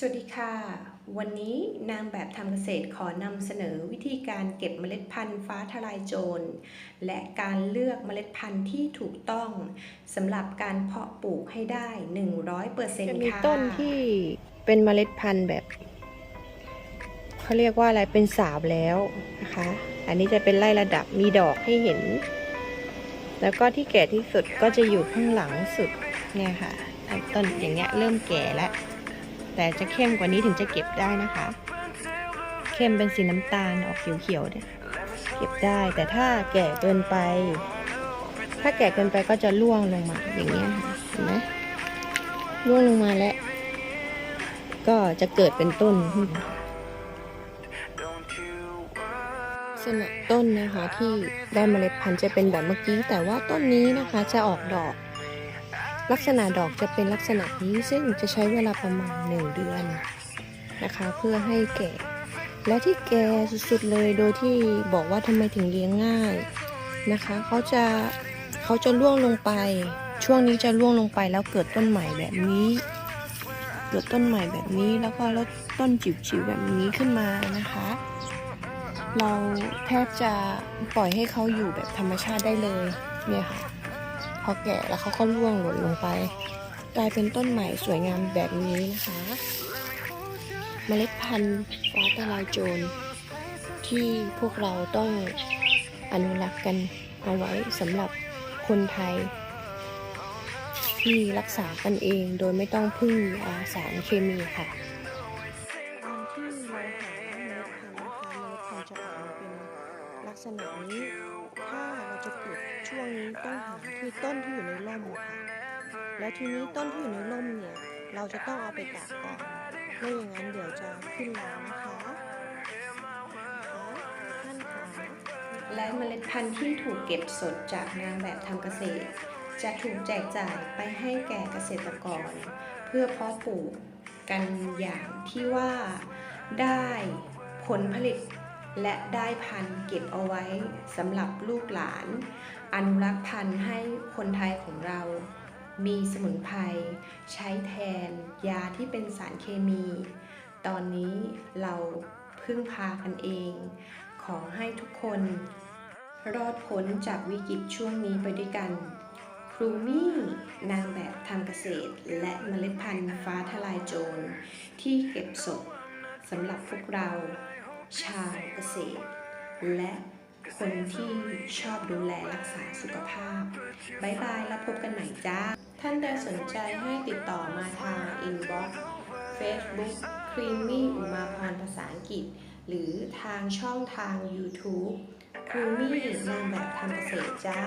สวัสดีค่ะ วันนี้นางแบบทำเกษตรขอนำเสนอวิธีการเก็บเมล็ดพันธุ์ฟ้าทลายโจร และการเลือกเมล็ดพันธุ์ที่ถูกต้องสำหรับการเพาะปลูกให้ได้ 100%จะมีค่ะต้นที่เป็นเมล็ดพันธุ์แบบเขาเรียกว่าอะไรเป็นสาวแล้วนะคะ อันนี้จะเป็นไล่ระดับมีดอกให้เห็น แล้วก็ที่แก่ที่สุดก็จะอยู่ข้างหลังสุดเนี่ยค่ะอันต้นอย่างเงี้ยเริ่มแก่แล้ว แต่จะเข้มกว่านี้ถึงจะเก็บได้นะคะ เข้มเป็นสีน้ำตาลออกเขียวๆเนี่ยเก็บได้แต่ถ้าแก่เกินไป ถ้าแก่เกินไปก็จะร่วงลงมาอย่างเงี้ยเห็นไหมร่วงลงมาแล้ว ก็จะเกิดเป็นต้นขึ้นลักษณะต้นนะคะที่ได้เมล็ดพันธุ์จะเป็นแบบเมื่อกี้ แต่ว่าต้นนี้นะคะจะออกดอก ลักษณะดอกจะเป็นลักษณะนี้ซึ่งจะใช้เวลาประมาณหนึ่งเดือนนะคะ เพื่อให้แก่ และที่แก่สุดๆเลยโดยที่บอกว่าทำไมถึงเลี้ยงง่ายนะคะเขาจะเขาจะร่วงลงไป ช่วงนี้จะร่วงลงไปแล้วเกิดต้นใหม่แบบนี้ เกิดต้นใหม่แบบนี้แล้วก็แล้วต้นจิ๋วๆแบบนี้ขึ้นมานะคะ เราแทบจะปล่อยให้เขาอยู่แบบธรรมชาติได้เลยเนี่ยค่ะ อแก่แล้วเขาก็ร่วงหล่นลงไป กลายเป็นต้นใหม่สวยงามแบบนี้นะคะ เมล็ดพันธุ์ฟ้าทลายโจรที่พวกเราต้องอนุรักษ์กันเอาไว้สำหรับคนไทย ที่รักษากันเองโดยไม่ต้องพึ่งาสารเคมีค่ะตอนที่เราหาเมล็ดพันธุ์นะคะเมล็ดพันธุ์จะออกมาเป็นลักษณะนี้ จะปลูกช่วงนี้ต้องหาที่ต้นที่อยู่ในร่มค่ะแล้วทีนี้ต้นที่อยู่ในร่มเนี่ย เราจะต้องเอาไปตากก่อนไม่อย่างนั้นเดี๋ยวจะขึ้นรานะคะนะคะท่านขาและเมล็ดพันธุ์ที่ถูกเก็บสดจากนางแบบทำเกษตร จะถูกแจกจ่ายไปให้แก่เกษตรกร เพื่อเพาะปลูกกันอย่างที่ว่าได้ผลผลิต และได้พันธุ์เก็บเอาไว้สำหรับลูกหลาน อนุรักษ์พันธุ์ให้คนไทยของเรา มีสมุนไพรใช้แทน ยาที่เป็นสารเคมี ตอนนี้เราพึ่งพากันเอง ขอให้ทุกคน รอดพ้นจากวิกฤตช่วงนี้ไปด้วยกัน ครูมี่นางแบบทำเกษตร และเมล็ดพันธุ์ฟ้าทลายโจรที่เก็บสดสำหรับพวกเรา ชาวเกษตร และคนที่ชอบดูแลรักษาสุขภาพบายบายแล้วพบกันใหม่จ้า ท่านใดสนใจให้ติดต่อมาทางอินบ็อกซ์ Facebook ครีมมี่อุมาพรภาษาอังกฤษ หรือทางช่องทาง YouTube ครูมี่นางแบบทำเกษตรจ้า